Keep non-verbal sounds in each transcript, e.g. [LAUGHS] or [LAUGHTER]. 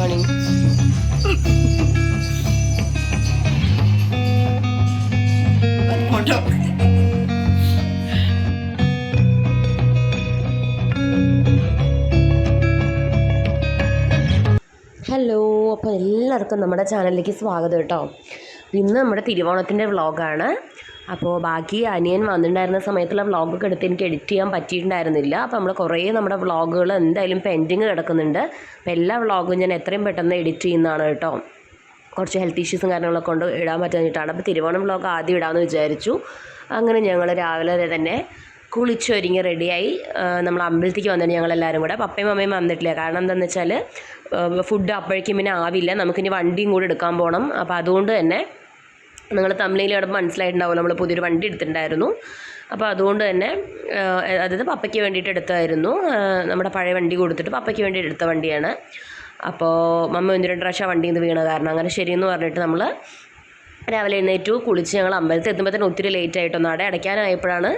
Photo hello അപ്പോൾ എല്ലാവർക്കും നമ്മുടെ ചാനലിലേക്ക് സ്വാഗതം കേട്ടോ. ഇന്ന് നമ്മുടെ തിരുവോണത്തിന്റെ വ്ളോഗാണ്. അപ്പോൾ ബാക്കി അനിയൻ വന്നിട്ടുണ്ടായിരുന്ന സമയത്തുള്ള വ്ളോഗൊക്കെ എടുത്ത് എനിക്ക് എഡിറ്റ് ചെയ്യാൻ പറ്റിയിട്ടുണ്ടായിരുന്നില്ല. അപ്പോൾ നമ്മൾ കുറേ നമ്മുടെ വ്ളോഗുകൾ എന്തായാലും പെൻഡിങ് കിടക്കുന്നുണ്ട്. അപ്പോൾ എല്ലാ വ്ളോഗും ഞാൻ എത്രയും പെട്ടെന്ന് എഡിറ്റ് ചെയ്യുന്നതാണ് കേട്ടോ. കുറച്ച് ഹെൽത്ത് ഇഷ്യൂസും കാര്യങ്ങളൊക്കെ കൊണ്ട് ഇടാൻ പറ്റാഞ്ഞിട്ടാണ്. അപ്പോൾ തിരുവോണം വ്ളോഗ് ആദ്യം ഇടാമെന്ന് വിചാരിച്ചു. അങ്ങനെ ഞങ്ങൾ രാവിലെ തന്നെ കുളിച്ചൊരുങ്ങി റെഡിയായി. നമ്മൾ അമ്പലത്തേക്ക് വന്നിട്ട് ഞങ്ങളെല്ലാവരും കൂടെ. പപ്പയും അമ്മയും വന്നിട്ടില്ല. കാരണം എന്താണെന്ന് വെച്ചാൽ ഫുഡ് അപ്പോഴേക്കും പിന്നെ ആവില്ല. നമുക്കിനി വണ്ടിയും കൂടെ എടുക്കാൻ പോകണം അപ്പോൾ അതുകൊണ്ട് തന്നെ നിങ്ങൾ തമിഴിൽ കിടന്ന് മനസ്സിലായിട്ടുണ്ടാവുമല്ലോ നമ്മൾ പുതിയൊരു വണ്ടി എടുത്തിട്ടുണ്ടായിരുന്നു. അപ്പോൾ അതുകൊണ്ട് തന്നെ അതായത് പപ്പയ്ക്ക് വേണ്ടിയിട്ട് എടുത്തായിരുന്നു നമ്മുടെ പഴയ വണ്ടി കൊടുത്തിട്ട് പപ്പയ്ക്ക് വേണ്ടി എടുത്ത വണ്ടിയാണ്. അപ്പോൾ മമ്മ ഒന്ന് രണ്ട് പ്രാവശ്യം വണ്ടി വണ്ടിയിൽ നിന്ന് വീണ കാരണം. അങ്ങനെ ശരിയെന്ന് പറഞ്ഞിട്ട് നമ്മൾ രാവിലെ എഴുന്നേറ്റു കുളിച്ച് ഞങ്ങൾ അമ്പലത്തിൽ എത്തുമ്പോൾ തന്നെ ഒത്തിരി ലേറ്റ് ആയിട്ടൊന്ന് അട അടയ്ക്കാനായപ്പോഴാണ്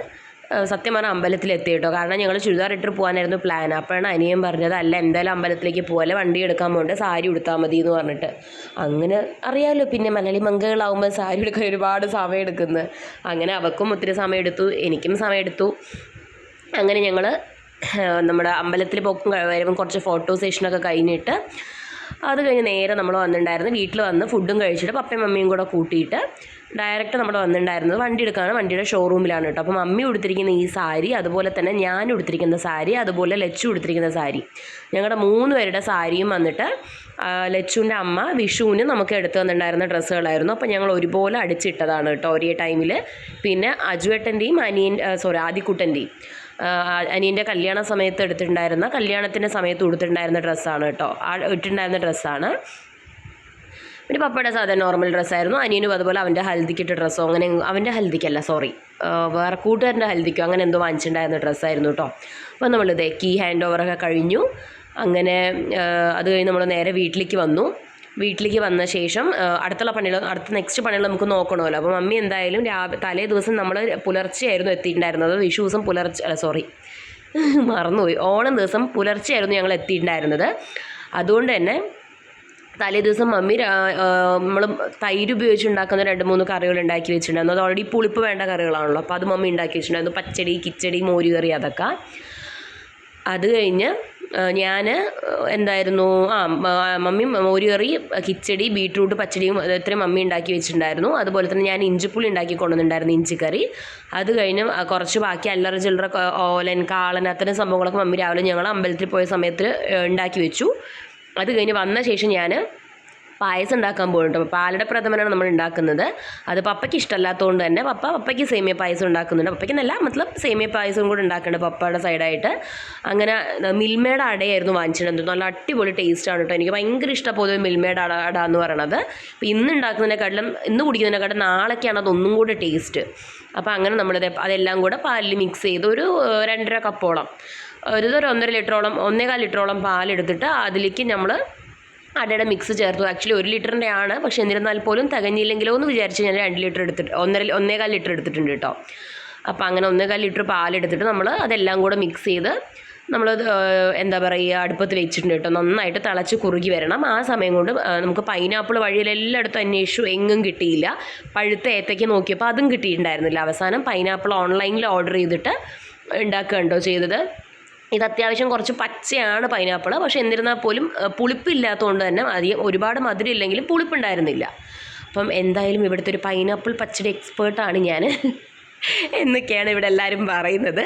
സത്യം പറഞ്ഞാൽ അമ്പലത്തിൽ എത്തി കേട്ടോ കാരണം ഞങ്ങൾ ചുരിദാർ ഇട്ടിട്ട് പോകാനായിരുന്നു പ്ലാൻ അപ്പോഴാണ് അനിയൻ പറഞ്ഞത് അല്ല എന്തായാലും അമ്പലത്തിലേക്ക് പോകല്ലേ വണ്ടി എടുക്കാൻ പോകണ്ട സാരി ഉടുത്താൽ മതി എന്ന് പറഞ്ഞിട്ട്. അങ്ങനെ അറിയാമല്ലോ പിന്നെ മലയാളി മംഗകളാവുമ്പോൾ സാരി എടുക്കാൻ ഒരുപാട് സമയം എടുക്കുന്നത് അങ്ങനെ അവക്കും ഒത്തിരി സമയം എടുത്തു എനിക്കും സമയം എടുത്തു. അങ്ങനെ ഞങ്ങൾ നമ്മുടെ അമ്പലത്തിൽ പോക്കും വരവും കുറച്ച് ഫോട്ടോ സെഷനൊക്കെ കഴിഞ്ഞിട്ട് അത് കഴിഞ്ഞ് നേരെ നമ്മൾ വന്നിട്ടുണ്ടായിരുന്നു. വീട്ടിൽ വന്ന് ഫുഡും കഴിച്ചിട്ട് പപ്പയും മമ്മിയും കൂടെ കൂട്ടിയിട്ട് ഡയറക്റ്റ് നമ്മൾ വന്നിട്ടുണ്ടായിരുന്നത് വണ്ടി എടുക്കാണ് വണ്ടിയുടെ ഷോറൂമിലാണ് കേട്ടോ. അപ്പോൾ മമ്മി ഉടുത്തിരിക്കുന്ന ഈ സാരി അതുപോലെ തന്നെ ഞാൻ ഉടുത്തിരിക്കുന്ന സാരി അതുപോലെ ലച്ചു ഉടുത്തിരിക്കുന്ന സാരി. ഞങ്ങളുടെ മൂന്ന് പേരുടെ സാരിയും വന്നിട്ട് ലച്ചുവിന്റെ അമ്മ വിഷുവിന് നമുക്ക് എടുത്തു തന്നിട്ടുണ്ടായിരുന്ന ഡ്രസ്സുകളായിരുന്നു. അപ്പോൾ ഞങ്ങൾ ഒരുപോലെ അടിച്ചിട്ടതാണ് കേട്ടോ ഒരേ ടൈമിൽ പിന്നെ അജുവേട്ടന്റെയും അനിയൻ സോറി ആദിക്കുട്ടന്റെയും അനിയന്റെ കല്യാണ സമയത്ത് എടുത്തിട്ടുണ്ടായിരുന്ന കല്യാണത്തിന്റെ സമയത്ത് ഉടുത്തിട്ടുണ്ടായിരുന്ന ഡ്രസ്സാണ് കേട്ടോ. ആ ഇട്ടിട്ടുണ്ടായിരുന്ന ഡ്രസ്സാണ്. പിന്നെ പപ്പയുടെ സാധാരണ നോർമൽ ഡ്രസ്സായിരുന്നു അനിയനും അതുപോലെ അവന്റെ ഹൽദിക്കിട്ട് ഡ്രസ്സോ അങ്ങനെ അവന്റെ ഹൽദിക്കല്ല സോറി വേറെ കൂട്ടുകാരന്റെ ഹൽദിക്കോ അങ്ങനെ എന്തോ വാങ്ങിച്ചിട്ടുണ്ടായിരുന്ന ഡ്രസ്സായിരുന്നു കേട്ടോ. അപ്പോൾ നമ്മളിത് കീ ഹാൻഡ് ഓവറൊക്കെ കഴിഞ്ഞു. അങ്ങനെ അത് കഴിഞ്ഞ് നമ്മൾ നേരെ വീട്ടിലേക്ക് വന്നു. വീട്ടിലേക്ക് വന്ന ശേഷം അടുത്തുള്ള പണികൾ അടുത്ത നെക്സ്റ്റ് പണികൾ നമുക്ക് നോക്കണമല്ലോ. അപ്പോൾ മമ്മി എന്തായാലും രാവിലെ തലേ ദിവസം നമ്മൾ പുലർച്ചെയായിരുന്നു എത്തിയിട്ടുണ്ടായിരുന്നത്. വിഷു ദിവസം പുലർച്ചെ അല്ല സോറി [LAUGHS] മറന്നുപോയി. ഓണം ദിവസം പുലർച്ചെയായിരുന്നു ഞങ്ങൾ എത്തിയിട്ടുണ്ടായിരുന്നത്. അതുകൊണ്ട് തന്നെ തലേ ദിവസം മമ്മി നമ്മൾ തൈര് ഉപയോഗിച്ച് ഉണ്ടാക്കുന്ന രണ്ട് മൂന്ന് കറികൾ ഉണ്ടാക്കി വെച്ചിട്ടുണ്ടായിരുന്നു. അത് ഓൾറെഡി പുളിപ്പ് വേണ്ട കറികളാണല്ലോ. അപ്പോൾ അത് മമ്മി ഉണ്ടാക്കി വെച്ചിട്ടുണ്ടായിരുന്നു. പച്ചടി കിച്ചടി മോരുകറി അതൊക്കെ. അത് കഴിഞ്ഞ് ഞാൻ എന്തായിരുന്നു ആ മമ്മി മോരി കറി കിച്ചടി ബീട്രൂട്ട് പച്ചടിയും ഇത്രയും മമ്മി ഉണ്ടാക്കി വെച്ചിട്ടുണ്ടായിരുന്നു. അതുപോലെ തന്നെ ഞാൻ ഇഞ്ചിപ്പുളി ഉണ്ടാക്കി കൊണ്ടുവന്നിട്ടുണ്ടായിരുന്നു ഇഞ്ചിക്കറി അത് കഴിഞ്ഞ് കുറച്ച് ബാക്കി അല്ലറ ചില്ലറ ഓലൻ കാളൻ അത്തരം സംഭവങ്ങളൊക്കെ മമ്മി രാവിലെ ഞങ്ങൾ അമ്പലത്തിൽ പോയ സമയത്ത് ഉണ്ടാക്കി വെച്ചു. അത് കഴിഞ്ഞ് വന്ന ശേഷം ഞാൻ പായസം ഉണ്ടാക്കാൻ പോയിട്ടോ പാലട പ്രഥമനാണ് നമ്മൾ ഉണ്ടാക്കുന്നത്. അത് പപ്പയ്ക്ക് ഇഷ്ടമല്ലാത്തതുകൊണ്ട് തന്നെ പപ്പ പപ്പയ്ക്ക് സേമിയ പായസം ഉണ്ടാക്കുന്നുണ്ട്. പപ്പയ്ക്ക് നല്ല മതലബ് സേമിയ പായസം കൂടെ ഉണ്ടാക്കുന്നുണ്ട് പപ്പയുടെ സൈഡായിട്ട്. അങ്ങനെ മിൽമയുടെ അടയായിരുന്നു വാങ്ങിച്ചിട്ടുണ്ട് നല്ല അടിപൊളി ടേസ്റ്റാണ് കേട്ടോ. എനിക്ക് ഭയങ്കര ഇഷ്ടം പൊതുവെ മിൽമയുടെ അട അട എന്ന് പറയണത്. അപ്പോൾ ഇന്ന് ഉണ്ടാക്കുന്നതിനെക്കാട്ടിലും ഇന്ന് കുടിക്കുന്നതിനെക്കാട്ടും നാളേക്കാണ് അതൊന്നും കൂടെ ടേസ്റ്റ് അപ്പോൾ അങ്ങനെ നമ്മൾ അതെല്ലാം കൂടെ പാലിൽ മിക്സ് ചെയ്ത് ഒരു രണ്ടര കപ്പോളം ഒരു ഒന്നര ലിറ്ററോളം ഒന്നേകാൽ ലിറ്ററോളം പാലെടുത്തിട്ട് അതിലേക്ക് നമ്മൾ അടയുടെ മിക്സ് ചേർത്തു ആക്ച്വലി ഒരു ലിറ്ററിന്റെ ആണ്. പക്ഷെ എന്നിരുന്നാൽ പോലും തികഞ്ഞില്ലെങ്കിലോ എന്ന് വിചാരിച്ച് ഞാൻ രണ്ട് ലിറ്റർ എടുത്തിട്ട് ഒന്നര ഒന്നേകാൽ ലിറ്റർ എടുത്തിട്ടുണ്ട് കേട്ടോ. അപ്പോൾ അങ്ങനെ ഒന്നേകാൽ ലിറ്റർ പാലെടുത്തിട്ട് നമ്മൾ അതെല്ലാം കൂടെ മിക്സ് ചെയ്ത് നമ്മൾ എന്താ പറയുക അടുപ്പത്ത് വെച്ചിട്ടുണ്ട് കേട്ടോ. നന്നായിട്ട് തിളച്ച് കുറുകി വരണം. ആ സമയം കൊണ്ട് നമുക്ക് പൈനാപ്പിൾ വഴിയിൽ എല്ലായിടത്തും അന്വേഷിച്ചു. എങ്ങും കിട്ടിയില്ല. പഴുത്ത ഏത്തയ്ക്ക് നോക്കിയപ്പോൾ അതും കിട്ടിയിട്ടുണ്ടായിരുന്നില്ല. അവസാനം പൈനാപ്പിൾ ഓൺലൈനിൽ ഓർഡർ ചെയ്തിട്ട് ഉണ്ടാക്കുകയുണ്ടോ ചെയ്തത്. ഇത് അത്യാവശ്യം കുറച്ച് പച്ചയാണ് പൈനാപ്പിൾ പക്ഷെ എന്നിരുന്നാൽ പോലും പുളിപ്പില്ലാത്തതുകൊണ്ട് തന്നെ അധികം ഒരുപാട് മധുരം ഇല്ലെങ്കിലും പുളിപ്പുണ്ടായിരുന്നില്ല. അപ്പം എന്തായാലും ഇവിടുത്തെ ഒരു പൈനാപ്പിൾ പച്ചടി എക്സ്പേർട്ടാണ് ഞാൻ [LAUGHS] എന്നൊക്കെയാണ് ഇവിടെ എല്ലാവരും പറയുന്നത്.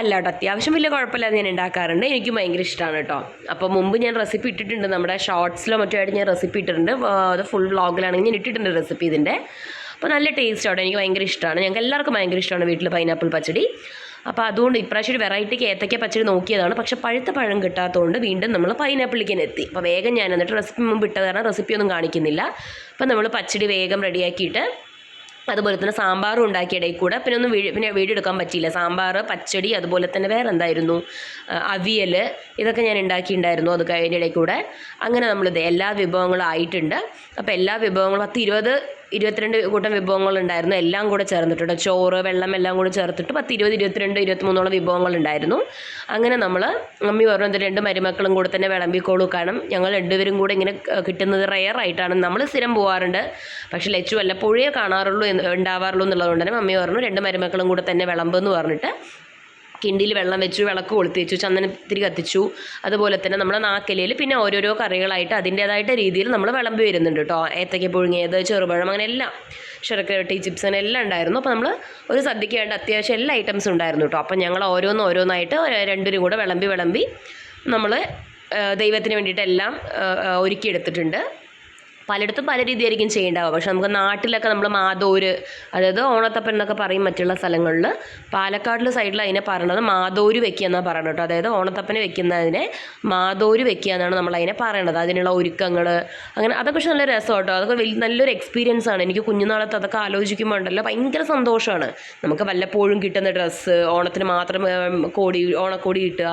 അല്ല കേട്ടോ അത്യാവശ്യം വലിയ കുഴപ്പമില്ലാതെ ഞാൻ ഉണ്ടാക്കാറുണ്ട്. എനിക്ക് ഭയങ്കര ഇഷ്ടമാണ് കേട്ടോ. അപ്പോൾ മുമ്പ് ഞാൻ റെസിപ്പി ഇട്ടിട്ടുണ്ട്. നമ്മുടെ ഷോർട്സിലോ മറ്റോ ആയിട്ട് ഞാൻ റെസിപ്പി ഇട്ടിട്ടുണ്ട്. അത് ഫുൾ വ്ളോഗിലാണെങ്കിൽ ഞാൻ ഇട്ടിട്ടുണ്ട് റെസിപ്പി ഇതിന്റെ. അപ്പോൾ നല്ല ടേസ്റ്റ് ആട്ടോ എനിക്ക് ഭയങ്കര ഇഷ്ടമാണ്. ഞങ്ങൾക്ക് എല്ലാവർക്കും ഭയങ്കര ഇഷ്ടമാണ് വീട്ടിൽ പൈനാപ്പിൾ പച്ചടി. അപ്പോൾ അതുകൊണ്ട് ഇപ്രാവശ്യം ഒരു വെറൈറ്റിക്ക് ഏത്തയ്ക്ക പച്ചടി നോക്കിയതാണ്. പക്ഷെ പഴുത്ത പഴം കിട്ടാത്തതുകൊണ്ട് വീണ്ടും നമ്മൾ പൈനാപ്പിളിലേക്ക് എത്തി. അപ്പോൾ വേഗം ഞാൻ എന്നിട്ട് റെസിപ്പി മുമ്പ് ഇട്ടത് കാരണം റെസിപ്പി ഒന്നും കാണിക്കുന്നില്ല. അപ്പോൾ നമ്മൾ പച്ചടി വേഗം റെഡിയാക്കിയിട്ട് അതുപോലെ തന്നെ സാമ്പാറും ഉണ്ടാക്കി ഇടയിൽ കൂടെ. പിന്നെ ഒന്നും വീ പിന്നെ വീഡിയോ എടുക്കാൻ പറ്റിയില്ല. സാമ്പാർ പച്ചടി അതുപോലെ തന്നെ വേറെ എന്തായിരുന്നു അവിയൽ ഇതൊക്കെ ഞാൻ ഉണ്ടാക്കിയിട്ടുണ്ടായിരുന്നു അത് കഴിഞ്ഞ ഇടയിൽ കൂടെ. അങ്ങനെ നമ്മളിത് എല്ലാ വിഭവങ്ങളും ആയിട്ടുണ്ട്. അപ്പോൾ എല്ലാ വിഭവങ്ങളും പത്ത് ഇരുപത് ഇരുപത്തിരണ്ട് കൂട്ടം വിഭവങ്ങളുണ്ടായിരുന്നു. എല്ലാം കൂടെ ചേർന്നിട്ടുണ്ട്. ചോറ് വെള്ളം എല്ലാം കൂടെ ചേർത്തിട്ട് പത്ത് ഇരുപത് ഇരുപത്തിരണ്ട് ഇരുപത്തിമൂന്നോളം വിഭവങ്ങളുണ്ടായിരുന്നു. അങ്ങനെ നമ്മൾ അമ്മി പറഞ്ഞു "ഇത് രണ്ട് മരുമക്കളും കൂടെ തന്നെ വിളമ്പിക്കോളൂ. കാരണം ഞങ്ങൾ രണ്ടുപേരും കൂടെ ഇങ്ങനെ കിട്ടുന്നത് റെയർ ആയിട്ടാണ്. നമ്മൾ സ്ഥിരം പോകാറുണ്ട് പക്ഷേ ലച്ചു വല്ലപ്പോഴേ കാണാറുള്ളൂ ഉണ്ടാവാറുള്ളൂ എന്നുള്ളതുകൊണ്ട് തന്നെ അമ്മി പറഞ്ഞു രണ്ട് മരുമക്കളും കൂടെ തന്നെ വിളമ്പെന്ന് പറഞ്ഞിട്ട് കിണ്ടിയിൽ വെള്ളം വെച്ചു വിളക്ക് കൊളുത്തി വെച്ചു ചന്ദനത്തിരി കത്തിച്ചു. അതുപോലെ തന്നെ നമ്മുടെ നാക്കലയിൽ പിന്നെ ഓരോരോ കറികളായിട്ട് അതിന്റേതായിട്ട് രീതിയിൽ നമ്മൾ വിളമ്പി വരുന്നുണ്ട് കേട്ടോ. ഏത്തയ്ക്ക പുഴുങ്ങിയത് ചെറുപഴം അങ്ങനെ എല്ലാം ശർക്കര ടീ ചിപ്സ് അങ്ങനെ എല്ലാം ഉണ്ടായിരുന്നു. അപ്പോൾ നമ്മൾ ഒരു സദ്യയ്ക്ക് വേണ്ട അത്യാവശ്യം എല്ലാ ഐറ്റംസും ഉണ്ടായിരുന്നു കേട്ടോ. അപ്പം ഞങ്ങൾ ഓരോന്ന് ഓരോന്നായിട്ട് രണ്ടുപേരും കൂടെ വിളമ്പി വിളമ്പി നമ്മൾ ദൈവത്തിന് വേണ്ടിയിട്ടെല്ലാം ഒരുക്കിയെടുത്തിട്ടുണ്ട്. പലയിടത്തും പല രീതിയായിരിക്കും ചെയ്യേണ്ടാവുക. പക്ഷെ നമുക്ക് നാട്ടിലൊക്കെ നമ്മൾ മാതോര് അതായത് ഓണത്തപ്പൻ എന്നൊക്കെ പറയും മറ്റുള്ള സ്ഥലങ്ങളിൽ. പാലക്കാടിലെ സൈഡിൽ അതിനെ പറയണത് മാതോര് വെക്കുക എന്നാണ് പറയണത് കേട്ടോ. അതായത് ഓണത്തപ്പനെ വെക്കുന്നതിനെ മാതോര് വെക്കുക എന്നാണ് നമ്മൾ അതിനെ പറയണത്. അതിനുള്ള ഒരുക്കങ്ങൾ അങ്ങനെ അതൊക്കെ പക്ഷെ നല്ല രസം കേട്ടോ. അതൊക്കെ വലിയ നല്ലൊരു എക്സ്പീരിയൻസ് ആണ്. എനിക്ക് കുഞ്ഞുനാളത്ത് അതൊക്കെ ആലോചിക്കുമ്പോൾ ഉണ്ടല്ലോ ഭയങ്കര സന്തോഷമാണ്. നമുക്ക് വല്ലപ്പോഴും കിട്ടുന്ന ഡ്രസ്സ് ഓണത്തിന് മാത്രം കോടി ഓണക്കോടി കിട്ടുക.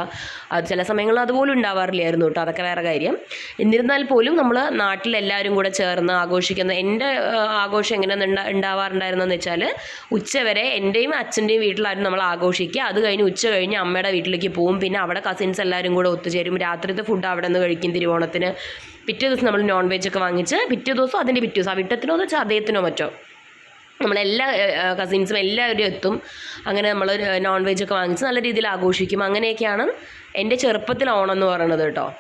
അത് ചില സമയങ്ങളിൽ അതുപോലും ഉണ്ടാവാറില്ലായിരുന്നു കേട്ടോ. അതൊക്കെ വേറെ കാര്യം. എന്നിരുന്നാൽ പോലും നമ്മൾ നാട്ടിലെല്ലാവരും കൂടെ ചേർന്ന് ആഘോഷിക്കുന്ന എന്റെ ആഘോഷം എങ്ങനെ ഉണ്ടാ- ഉണ്ടാവാറുണ്ടായിരുന്നെന്ന് വെച്ചാൽ ഉച്ചവരെ എന്റെയും അച്ഛന്റെയും വീട്ടിലായിരുന്നു നമ്മൾ ആഘോഷിക്കുക. അത് കഴിഞ്ഞ് ഉച്ച കഴിഞ്ഞ് അമ്മയുടെ വീട്ടിലേക്ക് പോവും. പിന്നെ അവിടെ കസിൻസ് എല്ലാവരും കൂടെ ഒത്തുചേരും. രാത്രിത്തെ ഫുഡ് അവിടെ നിന്ന് കഴിക്കും തിരുവോണത്തിന്. പിറ്റേ ദിവസം നമ്മൾ നോൺ വെജ് ഒക്കെ വാങ്ങിച്ച് പിറ്റേ ദിവസം അതിന്റെ പിറ്റേ ദിവസം അവിട്ടത്തിനോ എന്ന് അദ്ദേഹത്തിനോ മറ്റോ. നമ്മളെല്ലാ കസിൻസും എല്ലാവരും എത്തും. അങ്ങനെ നമ്മൾ നോൺ വെജ് ഒക്കെ വാങ്ങിച്ച് നല്ല രീതിയിൽ ആഘോഷിക്കും. അങ്ങനെയൊക്കെയാണ് എന്റെ ചെറുപ്പത്തിൽ ഓണം എന്ന് പറയുന്നത് കേട്ടോ.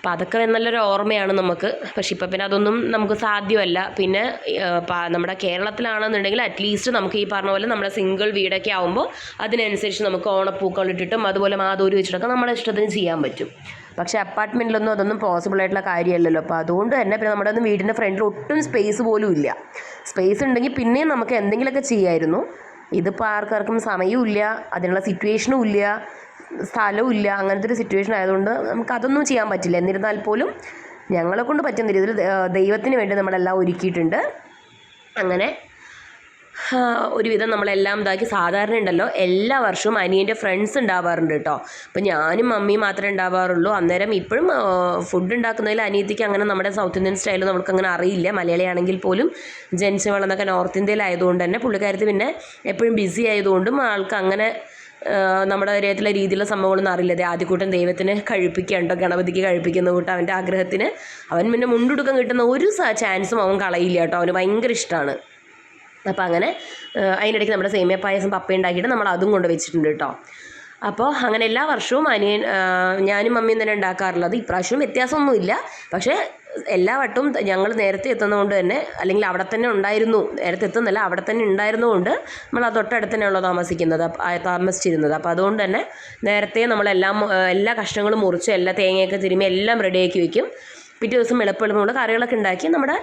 അപ്പോൾ അതൊക്കെ നല്ലൊരു ഓർമ്മയാണ് നമുക്ക്. പക്ഷെ ഇപ്പം പിന്നെ അതൊന്നും നമുക്ക് സാധ്യമല്ല. പിന്നെ നമ്മുടെ കേരളത്തിലാണെന്നുണ്ടെങ്കിൽ അറ്റ്ലീസ്റ്റ് നമുക്ക് ഈ പറഞ്ഞ പോലെ നമ്മുടെ സിംഗിൾ വീടൊക്കെ ആകുമ്പോൾ അതിനനുസരിച്ച് നമുക്ക് ഓണപ്പൂക്കൾ ഇട്ടിട്ടും അതുപോലെ മാതൂരി വെച്ചിട്ടൊക്കെ നമ്മുടെ ഇഷ്ടത്തിന് ചെയ്യാൻ പറ്റും. പക്ഷേ അപ്പാർട്ട്മെന്റിലൊന്നും അതൊന്നും പോസിബിൾ ആയിട്ടുള്ള കാര്യമല്ലല്ലോ. അപ്പോൾ അതുകൊണ്ട് തന്നെ പിന്നെ നമ്മുടെ ഒന്നും വീടിന്റെ ഫ്രണ്ടിൽ ഒട്ടും സ്പേസ് പോലും ഇല്ല. സ്പേസ് ഉണ്ടെങ്കിൽ പിന്നെയും നമുക്ക് എന്തെങ്കിലുമൊക്കെ ചെയ്യായിരുന്നു. ഇതിപ്പോൾ ആർക്കാർക്കും സമയവും ഇല്ല. അതിനുള്ള സിറ്റുവേഷനും ഇല്ല. സ്ഥലവും ഇല്ല അങ്ങനത്തെ ഒരു സിറ്റുവേഷൻ ആയതുകൊണ്ട് നമുക്ക് അതൊന്നും ചെയ്യാൻ പറ്റില്ല. എന്നിരുന്നാൽ പോലും ഞങ്ങളെ കൊണ്ട് പറ്റുന്ന രീതിയിൽ ദൈവത്തിന് വേണ്ടി നമ്മളെല്ലാം ഒരുക്കിയിട്ടുണ്ട്. അങ്ങനെ ഒരുവിധം നമ്മളെല്ലാം ഇതാക്കി. സാധാരണ ഉണ്ടല്ലോ എല്ലാ വർഷവും അനിയന്റെ ഫ്രണ്ട്സ് ഉണ്ടാവാറുണ്ട് കേട്ടോ. അപ്പം ഞാനും മമ്മിയും മാത്രമേ ഉണ്ടാവാറുള്ളൂ. അന്നേരം ഇപ്പോഴും ഫുഡ് ഉണ്ടാക്കുന്നതിൽ അനിയത്തിക്ക് അങ്ങനെ നമ്മുടെ സൗത്ത് ഇന്ത്യൻ സ്റ്റൈൽ നമുക്ക് അങ്ങനെ അറിയില്ല. മലയാളിയാണെങ്കിൽ പോലും ജനിച്ച് വളർന്നൊക്കെ നോർത്ത് ഇന്ത്യയിലായതുകൊണ്ട് തന്നെ പുള്ളിക്കാരത്തി പിന്നെ എപ്പോഴും ബിസി ആയതുകൊണ്ടും ആൾക്ക് അങ്ങനെ നമ്മുടെ ഏരിയത്തിലെ രീതിയിലുള്ള സംഭവങ്ങളൊന്നും അറിയില്ല. ദേ ആദ്യക്കൂട്ടം ദൈവത്തിന് കഴിപ്പിക്കുകയുണ്ടോ ഗണപതിക്ക് കഴിപ്പിക്കുന്ന കൂട്ടം അവന്റെ ആഗ്രഹത്തിന്. അവൻ പിന്നെ മുണ്ടുടുക്കാൻ കിട്ടുന്ന ഒരു ചാൻസും അവൻ കളയില്ല കേട്ടോ. അവന് ഭയങ്കര ഇഷ്ടമാണ്. അപ്പോൾ അങ്ങനെ അതിനിടയ്ക്ക് നമ്മുടെ സേമിയ പായസം പപ്പ ഉണ്ടാക്കിയിട്ട് നമ്മൾ അതും കൊണ്ട് വെച്ചിട്ടുണ്ട് കേട്ടോ. അപ്പോൾ അങ്ങനെ എല്ലാ വർഷവും അനിയൻ ഞാനും മമ്മിയും തന്നെ ഉണ്ടാക്കാറുള്ളത്. ഇപ്രാവശ്യവും വ്യത്യാസമൊന്നുമില്ല. പക്ഷേ എല്ലാ വട്ടവും ഞങ്ങൾ നേരത്തെ എത്തുന്നതുകൊണ്ട് തന്നെ അല്ലെങ്കിൽ അവിടെ തന്നെ ഉണ്ടായിരുന്നു നേരത്തെ എത്തുന്നില്ല അവിടെ തന്നെ ഉണ്ടായിരുന്നു കൊണ്ട് നമ്മൾ ആ തൊട്ടടുത്ത് തന്നെയാണല്ലോ താമസിക്കുന്നത് താമസിച്ചിരുന്നത്. അപ്പോൾ അതുകൊണ്ട് തന്നെ നേരത്തെ നമ്മളെല്ലാം എല്ലാ കഷ്ണങ്ങളും മുറിച്ച് എല്ലാ തേങ്ങയൊക്കെ തിരുമ്മി എല്ലാം റെഡിയാക്കി വെക്കും. പിറ്റേ ദിവസം എളുപ്പം എളുപ്പമുള്ള കറികളൊക്കെ ഉണ്ടാക്കി നമ്മുടെ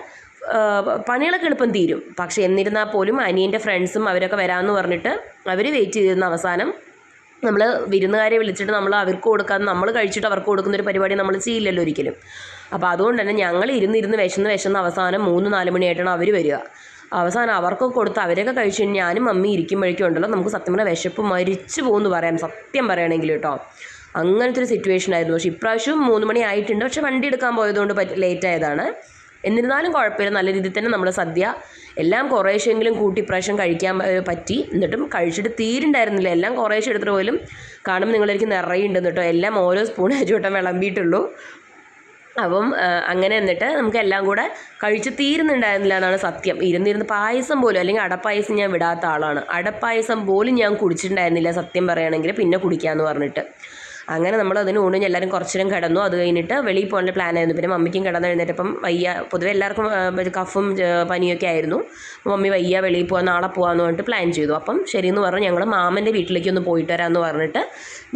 പണികളൊക്കെ എളുപ്പം തീരും. പക്ഷേ എന്നിരുന്നാൽ പോലും അനിയന്റെ ഫ്രണ്ട്സും അവരൊക്കെ വരാമെന്ന് പറഞ്ഞിട്ട് അവർ വെയിറ്റ് ചെയ്തിരുന്ന അവസാനം. നമ്മൾ വിരുന്നുകാരെ വിളിച്ചിട്ട് നമ്മൾ അവർക്ക് കൊടുക്കാതെ നമ്മൾ കഴിച്ചിട്ട് അവർക്ക് കൊടുക്കുന്നൊരു പരിപാടി നമ്മൾ ചെയ്യില്ലല്ലോ ഒരിക്കലും. അപ്പോൾ അതുകൊണ്ട് തന്നെ ഞങ്ങൾ ഇരുന്നിരുന്ന് വിശന്ന് വിശന്ന് അവസാനം മൂന്ന് നാല് മണിയായിട്ടാണ് അവർ വരിക. അവസാനം അവർക്കൊക്കെ കൊടുത്ത് അവരൊക്കെ കഴിച്ച് ഞാനും മമ്മി ഇരിക്കുമ്പോഴേക്കും ഉണ്ടല്ലോ നമുക്ക് സത്യം പറഞ്ഞാൽ വിശപ്പ് മരിച്ചു പോകുമെന്ന് പറയാം സത്യം പറയുകയാണെങ്കിൽ കേട്ടോ. അങ്ങനത്തെ ഒരു സിറ്റുവേഷൻ ആയിരുന്നു. പക്ഷേ ഇപ്രാവശ്യം മൂന്ന് മണി ആയിട്ടുണ്ട്. പക്ഷേ വണ്ടി എടുക്കാൻ പോയതുകൊണ്ട് ലേറ്റ് ആയതാണ്. എന്നിരുന്നാലും കുഴപ്പമില്ല. നല്ല രീതിയിൽ തന്നെ നമ്മൾ സദ്യ എല്ലാം കുറേശ്ശെങ്കിലും കൂട്ടി ഇപ്രാവശ്യം കഴിക്കാൻ പറ്റി. എന്നിട്ടും കഴിച്ചിട്ട് തീരുണ്ടായിരുന്നില്ല. എല്ലാം കുറേശ്ശെ എടുത്തിട്ട് പോലും കാണുമ്പോൾ നിങ്ങളെനിക്ക് നിറയുണ്ടെന്ന് കേട്ടോ. എല്ലാം ഓരോ സ്പൂൺ അരിവട്ടം വിളമ്പിയിട്ടുള്ളൂ. അപ്പം അങ്ങനെ എന്നിട്ട് നമുക്ക് എല്ലാം കൂടെ കഴിച്ച് തീരുന്നുണ്ടായിരുന്നില്ല എന്നാണ് സത്യം. ഇരുന്നിരുന്ന് പായസം പോലും അല്ലെങ്കിൽ അടപ്പായസം ഞാൻ വിടാത്ത ആളാണ്. അടപ്പായസം പോലും ഞാൻ കുടിച്ചിട്ടുണ്ടായിരുന്നില്ല സത്യം പറയുകയാണെങ്കിൽ പിന്നെ കുടിക്കാമെന്ന് പറഞ്ഞിട്ട്. അങ്ങനെ നമ്മൾ അതിന് ഊണിന് എല്ലാവരും കുറച്ച് നേരം കിടന്നു. അത് കഴിഞ്ഞിട്ട് വെളിയിൽ പോകാൻ പ്ലാൻ ആയിരുന്നു. പിന്നെ മമ്മിക്കും കിടന്ന് എഴുന്നേറ്റപ്പം വയ്യ പൊതുവെ എല്ലാവർക്കും കഫും പനിയൊക്കെ ആയിരുന്നു. മമ്മി വയ്യ വെളിയിൽ പോകാൻ നാളെ പോകാമെന്ന് പറഞ്ഞിട്ട് പ്ലാൻ ചെയ്തു. അപ്പം ശരിയെന്ന് പറഞ്ഞു ഞങ്ങൾ മാമന്റെ വീട്ടിലേക്ക് ഒന്ന് പോയിട്ട് വരാമെന്ന് പറഞ്ഞിട്ട്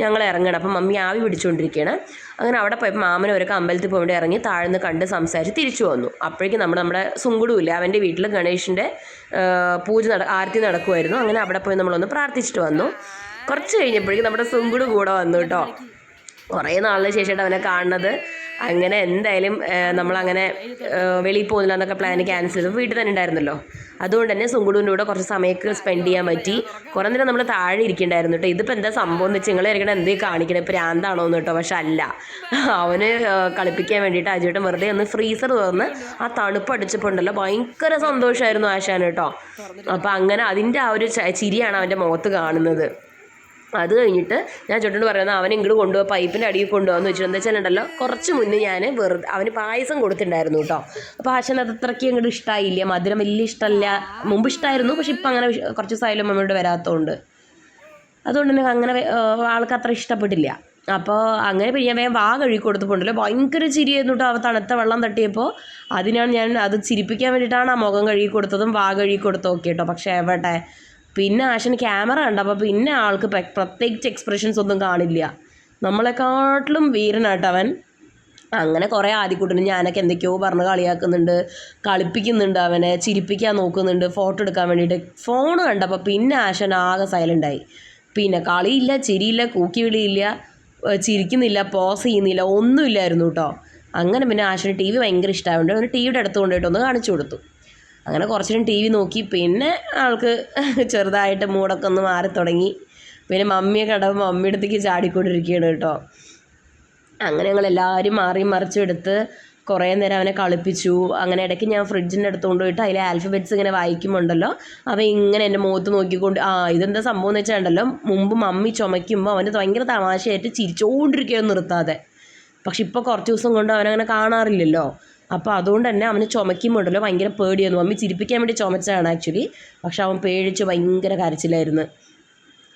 ഞങ്ങൾ ഇറങ്ങണം. അപ്പം മമ്മി ആവി പിടിച്ചുകൊണ്ടിരിക്കുകയാണ് അങ്ങനെ അവിടെ പോയപ്പോൾ മാമൻ ഒരൊക്കെ അമ്പലത്തിൽ പോയിട്ട് ഇറങ്ങി താഴ്ന്ന് കണ്ട് സംസാരിച്ച് തിരിച്ചു വന്നു. അപ്പോഴേക്കും നമ്മൾ നമ്മുടെ സുങ്കുടുമില്ല അവന്റെ വീട്ടിൽ ഗണേഷിന്റെ പൂജ നട ആരത്തി നടക്കുമായിരുന്നു അങ്ങനെ അവിടെ പോയി നമ്മളൊന്ന് പ്രാർത്ഥിച്ചിട്ട് വന്നു. കുറച്ച് കഴിഞ്ഞപ്പോഴേക്കും നമ്മുടെ സുങ്കുട് കൂടെ വന്നു കേട്ടോ. കുറേ നാളിന് ശേഷമായിട്ട് അവനെ കാണുന്നത്. അങ്ങനെ എന്തായാലും നമ്മളങ്ങനെ വെളിയിൽ പോകുന്നില്ല എന്നൊക്കെ പ്ലാൻ ക്യാൻസൽ ചെയ്തു. വീട്ടിൽ തന്നെ ഉണ്ടായിരുന്നല്ലോ. അതുകൊണ്ട് തന്നെ സുങ്കുടുവിന്റെ കൂടെ കുറച്ച് സമയമൊക്കെ സ്പെൻഡ് ചെയ്യാൻ പറ്റി. കുറേ നേരം നമ്മൾ താഴെ ഇരിക്കണ്ടായിരുന്നു കേട്ടോ. ഇതിപ്പോൾ എന്താ സംഭവം എന്ന് വെച്ചാൽ നിങ്ങൾ ഇരിക്കണ എന്തേ കാണിക്കണേ? പ്രാന്താണോ എന്ന് കേട്ടോ. പക്ഷെ അല്ല. അവന് കളിപ്പിക്കാൻ വേണ്ടിയിട്ട് അജുവേട്ടൻ വെറുതെ ഒന്ന് ഫ്രീസർ തുറന്ന് ആ തണുപ്പ് അടിച്ചപ്പോണ്ടല്ലോ ഭയങ്കര സന്തോഷമായിരുന്നു ആശാൻ കേട്ടോ. അപ്പോൾ അങ്ങനെ അതിന്റെ ആ ഒരു ചിരിയാണ് അവന്റെ മുഖത്ത് കാണുന്നത്. അത് കഴിഞ്ഞിട്ട് ഞാൻ ചേട്ടനോട് പറയുന്നത് അവൻ ഇങ്ങോട്ട് കൊണ്ടുപോകാൻ പൈപ്പിന്റെ അടിയിൽ കൊണ്ടുപോകാന്ന് വെച്ചിട്ട്. എന്താ വെച്ചാലുണ്ടല്ലോ കുറച്ച് മുന്നേ ഞാൻ വെറുതെ അവന് പായസം കൊടുത്തിട്ടുണ്ടായിരുന്നു കേട്ടോ. അപ്പോൾ ആശാൻ അത് അത്രയ്ക്ക് ഇങ്ങോട്ട് ഇഷ്ടമായില്ല മധുരം വലിയ ഇഷ്ടമല്ല മുമ്പ് ഇഷ്ടമായിരുന്നു പക്ഷെ ഇപ്പം അങ്ങനെ കുറച്ച് ദിവസമായാലും മമ്മിയോട് വരാത്തതുകൊണ്ട് അതുകൊണ്ട് തന്നെ അങ്ങനെ ആൾക്ക് അത്ര ഇഷ്ടപ്പെട്ടില്ല. അപ്പോൾ അങ്ങനെ പിന്നെ ഞാൻ വേഗം വാ കഴുകി കൊടുത്തപ്പോണ്ടല്ലോ ഭയങ്കര ചിരിയായിരുന്നു കേട്ടോ അവ തണുത്ത വെള്ളം തട്ടിയപ്പോൾ അതിനാണ് ഞാൻ അത് ചിരിപ്പിക്കാൻ വേണ്ടിയിട്ടാണ് ആ മുഖം കഴുകി കൊടുത്തതും വാ കഴുകി കൊടുത്തതും ഒക്കെ കേട്ടോ. പക്ഷേ എവിടെ? പിന്നെ ആശന് ക്യാമറ കണ്ടപ്പോൾ പിന്നെ ആൾക്ക് പ്ര- പ്രത്യേകിച്ച് എക്സ്പ്രഷൻസ് ഒന്നും കാണില്ല. നമ്മളെക്കാട്ടിലും വീരനാട്ടവൻ അങ്ങനെ കുറേ ആദ്യക്കൂട്ടിന് ഞാനൊക്കെ എന്തൊക്കെയോ പറഞ്ഞ് കളിയാക്കുന്നുണ്ട് കളിപ്പിക്കുന്നുണ്ട് അവനെ ചിരിപ്പിക്കാൻ നോക്കുന്നുണ്ട് ഫോട്ടോ എടുക്കാൻ വേണ്ടിയിട്ട്. ഫോൺ കണ്ടപ്പോൾ പിന്നെ ആശൻ ആകെ സൈലന്റായി പിന്നെ കളിയില്ല ചിരിയില്ല കൂക്കി വിളിയില്ല ചിരിക്കുന്നില്ല പോസ് ചെയ്യുന്നില്ല ഒന്നുമില്ലായിരുന്നു കേട്ടോ അങ്ങനെ പിന്നെ ആശന് ടി വി ഭയങ്കര ഇഷ്ടമായതുകൊണ്ട് അവന് ടി വിയുടെ അടുത്ത് കൊണ്ടുപോയിട്ട് ഒന്ന് കാണിച്ചു കൊടുത്തു. അങ്ങനെ കുറച്ച് നേരം ടി വി നോക്കി. പിന്നെ ആൾക്ക് ചെറുതായിട്ട് മൂടൊക്കെ ഒന്ന് മാറി തുടങ്ങി. പിന്നെ മമ്മിയെ കണ്ടപ്പോൾ മമ്മിയുടെ അടുത്തേക്ക് ചാടിക്കൊണ്ടിരിക്കുകയാണ് കേട്ടോ. അങ്ങനെ ഞങ്ങൾ എല്ലാവരും മാറി മറിച്ചും എടുത്ത് കുറേ നേരം അവനെ കളിപ്പിച്ചു. അങ്ങനെ ഇടയ്ക്ക് ഞാൻ ഫ്രിഡ്ജിന്റെ അടുത്ത് കൊണ്ടുപോയിട്ട് അതിലെ ആൽഫബറ്റ്സ് ഇങ്ങനെ വായിക്കുമ്പോണ്ടല്ലോ അവൻ ഇങ്ങനെ എന്റെ മുഖത്ത് നോക്കിക്കൊണ്ട് ആ ഇതെന്താ സംഭവം എന്ന് വെച്ചാൽ ഉണ്ടല്ലോ മുമ്പ് മമ്മി ചുമയ്ക്കുമ്പോൾ അവന് ഭയങ്കര തമാശയായിട്ട് ചിരിച്ചുകൊണ്ടിരിക്കുകയെന്ന് നിർത്താതെ. പക്ഷെ ഇപ്പോൾ കുറച്ച് ദിവസം കൊണ്ട് അവനങ്ങനെ കാണാറില്ലല്ലോ. അപ്പോൾ അതുകൊണ്ട് തന്നെ അവന് ചുമയ്ക്കുമ്പോണ്ടല്ലോ ഭയങ്കര പേടിയായിരുന്നു. മമ്മി ചിരിപ്പിക്കാൻ വേണ്ടി ചുമച്ചതാണ് ആക്ച്വലി പക്ഷെ അവൻ പേടിച്ച് ഭയങ്കര കരച്ചിലായിരുന്നു.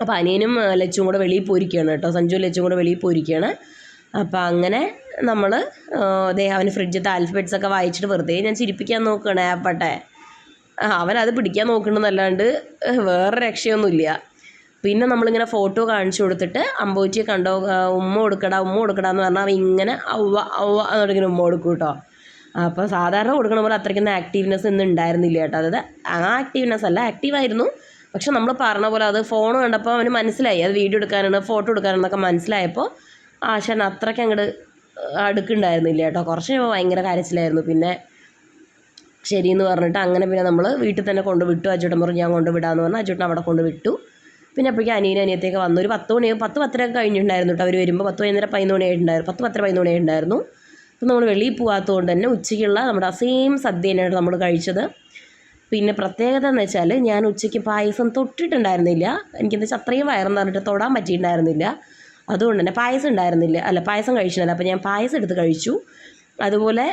അപ്പോൾ അനിയനും ലച്ചും കൂടെ വെളിയിൽ പോയിരിക്കുകയാണ് കേട്ടോ. സഞ്ജു ലച്ചും കൂടെ വെളിയിൽ പോയിരിക്കുകയാണ്. അപ്പോൾ അങ്ങനെ നമ്മൾ ദേ അവന് ഫ്രിഡ്ജത്തെ ആൽഫബറ്റ്സ് ഒക്കെ വായിച്ചിട്ട് വെറുതെ ഞാൻ ചിരിപ്പിക്കാൻ നോക്കുകയാണ്. ആപ്പട്ടെ അവനത് പിടിക്കാൻ നോക്കണമെന്നല്ലാണ്ട് വേറെ രക്ഷയൊന്നുമില്ല. പിന്നെ നമ്മളിങ്ങനെ ഫോട്ടോ കാണിച്ചു കൊടുത്തിട്ട് അമ്പൂറ്റിയെ കണ്ടോ ഉമ്മ കൊടുക്കടാ ഉമ്മ കൊടുക്കടാ എന്ന് പറഞ്ഞാൽ അവൻ ഇങ്ങനെ ഔവ ഔവ എന്നിങ്ങനെ ഉമ്മ കൊടുക്കും കേട്ടോ. അപ്പോൾ സാധാരണ കൊടുക്കണ പോലെ അത്രയ്ക്കൊന്നും ആക്റ്റീവ്നെസ് ഒന്നും ഉണ്ടായിരുന്നില്ല കേട്ടോ. അതായത് ആ ആക്റ്റീവ്നെസ് അല്ല ആക്റ്റീവായിരുന്നു പക്ഷെ നമ്മൾ പറഞ്ഞ പോലെ അത് ഫോൺ കണ്ടപ്പോൾ അവന് മനസ്സിലായി. അത് വീഡിയോ എടുക്കാനാണ് ഫോട്ടോ എടുക്കാനാണെന്നൊക്കെ മനസ്സിലായപ്പോൾ ആശാൻ അത്രയ്ക്ക് അങ്ങോട്ട് അടുക്കുണ്ടായിരുന്നില്ല കേട്ടോ. കുറച്ച് ഭയങ്കര കാര്യത്തിലായിരുന്നു പിന്നെ ശരിയെന്ന് പറഞ്ഞിട്ട് അങ്ങനെ പിന്നെ നമ്മൾ വീട്ടിൽ തന്നെ കൊണ്ട് വിട്ടു. അച്ചൂട്ടൻ പറഞ്ഞു ഞാൻ കൊണ്ട് പറഞ്ഞാൽ അച്ചൂട്ടൻ അവിടെ കൊണ്ട് വിട്ടു. പിന്നെ അപ്പോഴേക്കും അനിയനും അനിയത്തേക്ക് വന്നു. ഒരു പത്ത് മണി പത്ത് പത്തരയൊക്കെ കഴിഞ്ഞിട്ടുണ്ടായിരുന്നു കേട്ടോ. അവർ വരുമ്പോൾ പത്ത് പതിനൊന്നര പതിനൊന്ന് മണിയായിട്ടുണ്ടായിരുന്നു. പത്ത് പത്തര പതിനൊന്ന് മണിയായിട്ടുണ്ടായിരുന്നു. നമ്മൾ വെളിയിൽ പോകാത്തതുകൊണ്ട് തന്നെ ഉച്ചയ്ക്കുള്ള നമ്മുടെ സെയിം സദ്യ തന്നെയാണ് നമ്മൾ കഴിച്ചത്. പിന്നെ പ്രത്യേകത എന്ന് വെച്ചാൽ ഞാൻ ഉച്ചയ്ക്ക് പായസം തൊട്ടിട്ടുണ്ടായിരുന്നില്ല. എനിക്കെന്താ വെച്ചാൽ അത്രയും വയറെന്ന് പറഞ്ഞിട്ട് തൊടാൻ പറ്റിയിട്ടുണ്ടായിരുന്നില്ല. അതുകൊണ്ട് തന്നെ പായസം ഉണ്ടായിരുന്നില്ല. അല്ല പായസം കഴിച്ചിട്ടില്ല. അപ്പോൾ ഞാൻ പായസം എടുത്ത് കഴിച്ചു. അതുപോലെ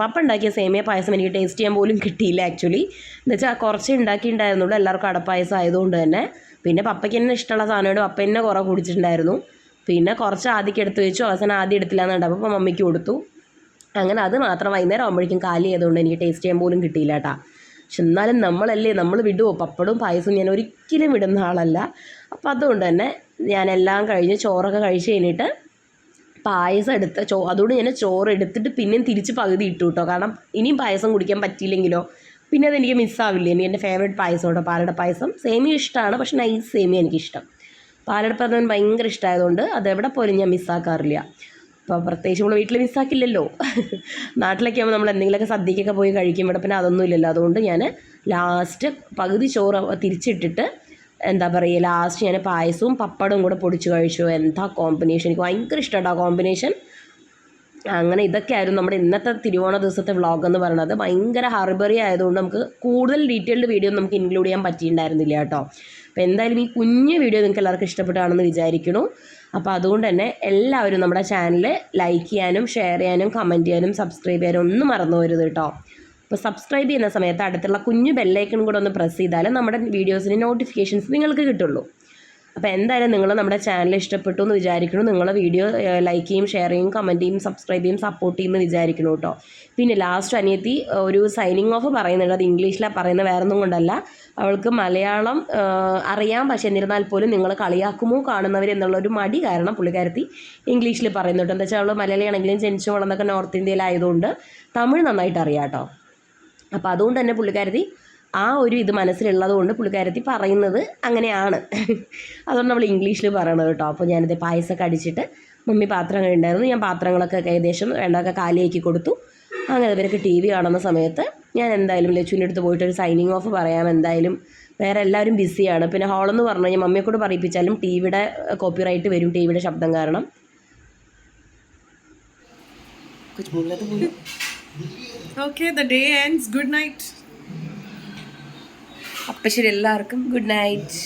പപ്പ ഉണ്ടാക്കിയ സേമിയ പായസം എനിക്ക് ടേസ്റ്റ് ചെയ്യാൻ പോലും കിട്ടിയില്ല ആക്ച്വലി എന്ന് വെച്ചാൽ കുറച്ച് ഉണ്ടാക്കിയിട്ടുണ്ടായിരുന്നുള്ളൂ. എല്ലാവർക്കും അടപ്പായസം ആയതുകൊണ്ട് തന്നെ. പിന്നെ പപ്പയ്ക്ക് തന്നെ ഇഷ്ടമുള്ള സാധനമായിട്ട് പപ്പ തന്നെ കുറേ കുടിച്ചിട്ടുണ്ടായിരുന്നു. പിന്നെ കുറച്ച് ആദ്യം എടുത്ത് വെച്ചു. അവസാനം ആദ്യം എടുത്തില്ല എന്നുണ്ടപ്പോൾ മമ്മിക്ക് കൊടുത്തു. അങ്ങനെ അത് മാത്രം വൈകുന്നേരം ആകുമ്പോഴേക്കും കാലി ആയതുകൊണ്ട് എനിക്ക് ടേസ്റ്റ് ചെയ്യാൻ പോലും കിട്ടിയില്ല കേട്ടാ പക്ഷെ എന്നാലും നമ്മളല്ലേ നമ്മൾ വിടുമോ പപ്പടും പായസവും ഞാൻ ഒരിക്കലും വിടുന്ന ആളല്ല. അപ്പം അതുകൊണ്ട് തന്നെ ഞാൻ എല്ലാം കഴിഞ്ഞ് ചോറൊക്കെ കഴിച്ച് കഴിഞ്ഞിട്ട് പായസം എടുത്ത് ചോ അതുകൊണ്ട് ഞാൻ ചോറ് എടുത്തിട്ട് പിന്നെയും തിരിച്ച് പകുതി ഇട്ടു കേട്ടോ കാരണം ഇനിയും പായസം കുടിക്കാൻ പറ്റിയില്ലെങ്കിലോ? പിന്നെ അതെനിക്ക് മിസ്സാവില്ല എനിക്ക് എന്റെ ഫേവറേറ്റ് പായസം കേട്ടോ പാലട പായസം. സേമിയ ഇഷ്ടമാണ് പക്ഷെ നൈസ് സേമിയ എനിക്കിഷ്ടം. പാലട പ്രഥമൻ ഭയങ്കര ഇഷ്ടമായതുകൊണ്ട് അതെവിടെ പോലും ഞാൻ മിസ്സാക്കാറില്ല അപ്പോൾ പ്രത്യേകിച്ച് നമ്മൾ വീട്ടിൽ മിസ്സാക്കില്ലല്ലോ. നാട്ടിലൊക്കെ ആകുമ്പോൾ നമ്മൾ എന്തെങ്കിലുമൊക്കെ സദ്യക്കൊക്കെ പോയി കഴിക്കും ഇവിടെ പിന്നെ അതൊന്നും ഇല്ലല്ലോ. അതുകൊണ്ട് ഞാൻ ലാസ്റ്റ് പകുതി ചോറ് തിരിച്ചിട്ടിട്ട് എന്താ പറയുക ലാസ്റ്റ് ഞാൻ പായസവും പപ്പടവും കൂടെ പൊടിച്ച് കഴിച്ചു. എന്താ കോമ്പിനേഷൻ എനിക്ക് ഭയങ്കര ഇഷ്ടമാണ് കോമ്പിനേഷൻ അങ്ങനെ ഇതൊക്കെ ആയിരുന്നു നമ്മുടെ ഇന്നത്തെ തിരുവോണ ദിവസത്തെ വ്ളോഗ് എന്ന് പറയുന്നത്. ഭയങ്കര ഹർബറി ആയതുകൊണ്ട് നമുക്ക് കൂടുതൽ ഡീറ്റെയിൽഡ് വീഡിയോ നമുക്ക് ഇൻക്ലൂഡ് ചെയ്യാൻ പറ്റിയിട്ടുണ്ടായിരുന്നില്ല കേട്ടോ. അപ്പോൾ എന്തായാലും ഈ കുഞ്ഞു വീഡിയോ നിങ്ങൾക്ക് എല്ലാവർക്കും ഇഷ്ടപ്പെട്ടാണെന്ന് വിചാരിക്കണു അപ്പോൾ അതുകൊണ്ട് തന്നെ എല്ലാവരും നമ്മുടെ ചാനൽ ലൈക്ക് ചെയ്യാനും ഷെയർ ചെയ്യാനും കമന്റ് ചെയ്യാനും സബ്സ്ക്രൈബ് ചെയ്യാനും ഒന്നും മറന്നു പോരുത് കേട്ടോ. അപ്പോൾ സബ്സ്ക്രൈബ് ചെയ്യുന്ന സമയത്ത് അടുത്തുള്ള കുഞ്ഞു ബെല്ലൈക്കണും കൂടെ ഒന്ന് പ്രസ് ചെയ്താൽ നമ്മുടെ വീഡിയോസിന് നോട്ടിഫിക്കേഷൻസ് നിങ്ങൾക്ക് കിട്ടുള്ളൂ. അപ്പോൾ എന്തായാലും നിങ്ങൾ നമ്മുടെ ചാനൽ ഇഷ്ടപ്പെട്ടു എന്ന് വിചാരിക്കുന്നു. നിങ്ങളെ വീഡിയോ ലൈക്ക് ചെയ്യും ഷെയർ ചെയ്യും കമന്റ് ചെയ്യും സബ്സ്ക്രൈബ് ചെയ്യും സപ്പോർട്ട് ചെയ്യുമെന്ന് വിചാരിക്കുന്നു കേട്ടോ പിന്നെ ലാസ്റ്റ് അനിയത്തി ഒരു സൈനിങ് ഓഫ് പറയുന്നുണ്ട്. അത് ഇംഗ്ലീഷിലാണ് പറയുന്നത് വേറെ ഒന്നും കൊണ്ടല്ല. അവൾക്ക് മലയാളം അറിയാം. പക്ഷേ എന്നിരുന്നാൽ പോലും നിങ്ങൾ കളിയാക്കുമോ കാണുന്നവർ എന്നുള്ള ഒരു മടി കാരണം പുള്ളിക്കാരത്തി ഇംഗ്ലീഷിൽ പറയുന്നുണ്ട് എന്താ വെച്ചാൽ അവൾ മലയാളിയാണെങ്കിലും ജനിച്ചു വളർന്നൊക്കെ നോർത്ത് ഇന്ത്യയിലായതുകൊണ്ട് തമിഴ് നന്നായിട്ട് അറിയാം കേട്ടോ അപ്പോൾ അതുകൊണ്ട് തന്നെ പുള്ളിക്കാരത്തി ആ ഒരു ഇത് മനസ്സിലുള്ളത് കൊണ്ട് പുള്ളിക്കാരത്തി പറയുന്നത് അങ്ങനെയാണ്. അതുകൊണ്ട് നമ്മൾ ഇംഗ്ലീഷിൽ പറയണത് കേട്ടോ. അപ്പോൾ ഞാനിത് പായസമൊക്കെ അടിച്ചിട്ട് മമ്മി പാത്രങ്ങൾ ഉണ്ടായിരുന്നു. ഞാൻ പാത്രങ്ങളൊക്കെ ഏകദേശം വേണ്ടതൊക്കെ കാലിയാക്കി കൊടുത്തു. അങ്ങനെ ഇവരൊക്കെ ടി വി കാണുന്ന സമയത്ത് ഞാൻ എന്തായാലും ലച്ചുവിന്റെ അടുത്ത് പോയിട്ട് ഒരു സൈനിങ് ഓഫ് പറയാം. എന്തായാലും വേറെ എല്ലാവരും ബിസിയാണ് പിന്നെ ഹോളെന്ന് പറഞ്ഞു കഴിഞ്ഞാൽ മമ്മിയെ കൂടെ പറയിപ്പിച്ചാലും ടി വിയുടെ കോപ്പിറൈറ്റ് വരും ടി വിയുടെ ശബ്ദം കാരണം. Okay, the day ends. Good night. അപ്പം ശരി എല്ലാവർക്കും ഗുഡ് നൈറ്റ്